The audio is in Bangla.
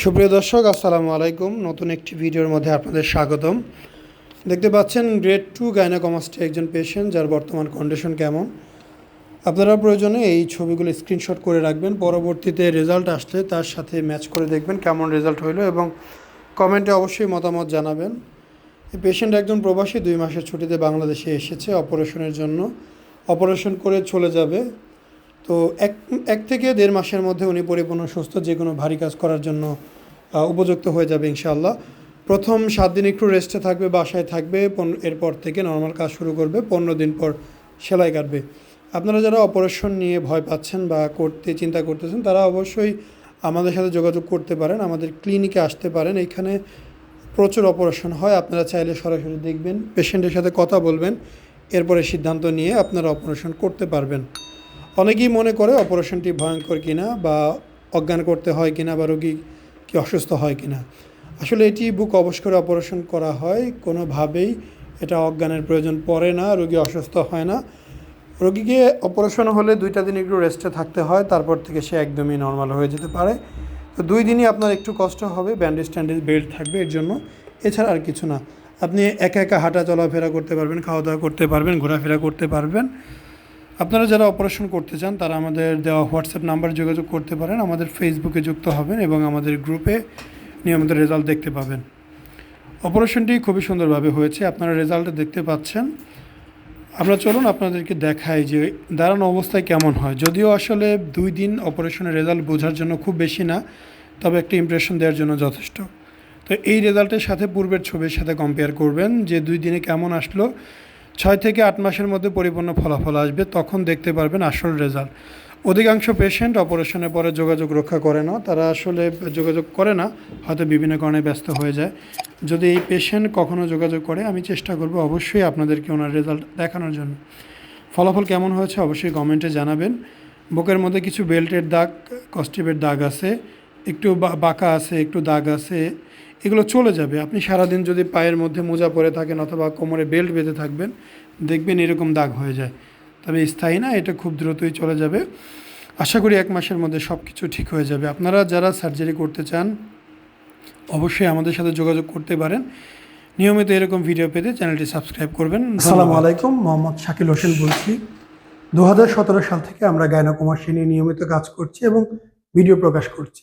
সুপ্রিয় দর্শক, আসসালামু আলাইকুম। নতুন একটি ভিডিওর মধ্যে আপনাদের স্বাগতম। দেখতে পাচ্ছেন গ্রেড টু গাইনাকমাস্টে একজন পেশেন্ট যার বর্তমান কন্ডিশন কেমন। আপনারা প্রয়োজনে এই ছবিগুলো স্ক্রিনশট করে রাখবেন। পরবর্তীতে রেজাল্ট আসলে তার সাথে ম্যাচ করে দেখবেন কেমন রেজাল্ট হইল এবং কমেন্টে অবশ্যই মতামত জানাবেন। পেশেন্ট একজন প্রবাসী, দুই মাসের ছুটিতে বাংলাদেশে এসেছে। অপারেশনের জন্য অপারেশন করে চলে যাবে। তো এক এক থেকে দেড় মাসের মধ্যে উনি পরিপূর্ণ, সুস্থ, যে কোনো ভারী কাজ করার জন্য উপযুক্ত হয়ে যাবে ইনশাআল্লাহ। প্রথম সাত দিন একটু রেস্টে থাকবে, বাসায় থাকবে এরপর থেকে নর্মাল কাজ শুরু করবে, পনেরো দিন পর সেলাই কাটবে। আপনারা যারা অপারেশন নিয়ে ভয় পাচ্ছেন বা করতে, চিন্তা করতেছেন, তারা অবশ্যই আমাদের সাথে যোগাযোগ করতে পারেন, আমাদের ক্লিনিকে আসতে পারেন। এখানে প্রচুর অপারেশন হয়, আপনারা চাইলে সরাসরি দেখবেন পেশেন্টের সাথে কথা বলবেন, এরপরে সিদ্ধান্ত নিয়ে আপনারা অপারেশন করতে পারবেন। অনেকেই মনে করে অপারেশনটি ভয়ঙ্কর কিনা বা অজ্ঞান করতে হয় কিনা বা রোগী কি অসুস্থ হয় কিনা। আসলে এটি বুক অবশ করে অপারেশন করা হয়, কোনোভাবেই এটা অজ্ঞানের প্রয়োজন পড়ে না, রোগী অসুস্থ হয় না। রোগীকে অপারেশন হলে দুইটা দিন একটু রেস্টে থাকতে হয়, তারপর থেকে সে একদমই নর্মাল হয়ে যেতে পারে। তো দুই দিনই আপনার একটু কষ্ট হবে ব্যান্ডেজ ট্যান্ডেজ বেল্ট থাকবে এর জন্য। এছাড়া আর কিছু না। আপনি একা একা হাঁটা চলাফেরা করতে পারবেন, খাওয়া দাওয়া করতে পারবেন, ঘোরাফেরা করতে পারবেন। আপনারা যারা অপারেশন করতে চান, তারা আমাদের দেওয়া হোয়াটসঅ্যাপ নাম্বার যোগাযোগ করতে পারেন। আমাদের ফেসবুকে যুক্ত হবেন এবং আমাদের গ্রুপে নিয়মিত রেজাল্ট দেখতে পাবেন। অপারেশনটি খুবই সুন্দরভাবে হয়েছে। আপনারা রেজাল্ট দেখতে পাচ্ছেন। আমরা চলুন আপনাদেরকে দেখাই যে দাঁড়ানো অবস্থায় কেমন হয়। যদিও আসলে দুই দিন অপারেশনের রেজাল্ট বোঝার জন্য খুব বেশি না, তবে একটা ইমপ্রেশন দেওয়ার জন্য যথেষ্ট। তো এই রেজাল্টের সাথে পূর্বের ছবির সাথে কম্পেয়ার করবেন যে দুই দিনে কেমন আসলো। ছয় থেকে আট মাসের মধ্যে পরিপূর্ণ ফলাফল আসবে, তখন দেখতে পারবেন আসল রেজাল্ট। অধিকাংশ পেশেন্ট অপারেশনের পরে যোগাযোগ রক্ষা করে না, তারা আসলে যোগাযোগ করে না, হয়তো বিভিন্ন কারণে ব্যস্ত হয়ে যায়। যদি এই পেশেন্ট কখনো যোগাযোগ করে, আমি চেষ্টা করব অবশ্যই আপনাদেরকে ওনার রেজাল্ট দেখানোর জন্য। ফলাফল কেমন হয়েছে অবশ্যই কমেন্টে জানাবেন। বুকের মধ্যে কিছু বেল্টের দাগ কস্টিপের দাগ আছে। একটু বাঁকা আছে, একটু দাগ আছে, এগুলো চলে যাবে। আপনি সারাদিন যদি পায়ের মধ্যে মোজা পরে থাকেন অথবা কোমরে বেল্ট বেঁধে থাকবেন, দেখবেন এরকম দাগ হয়ে যায়। তবে স্থায়ী না, এটা খুব দ্রুতই চলে যাবে। আশা করি এক মাসের মধ্যে সব কিছু ঠিক হয়ে যাবে। আপনারা যারা সার্জারি করতে চান, অবশ্যই আমাদের সাথে যোগাযোগ করতে পারেন। নিয়মিত এরকম ভিডিও পেতে চ্যানেলটি সাবস্ক্রাইব করবেন। আসসালামু আলাইকুম, মোহাম্মদ শাকিল হোসেন বলছি। দু হাজার সতেরো সাল থেকে আমরা গায়নাকুমাসী নিয়ে নিয়মিত কাজ করছি এবং ভিডিও প্রকাশ করছি।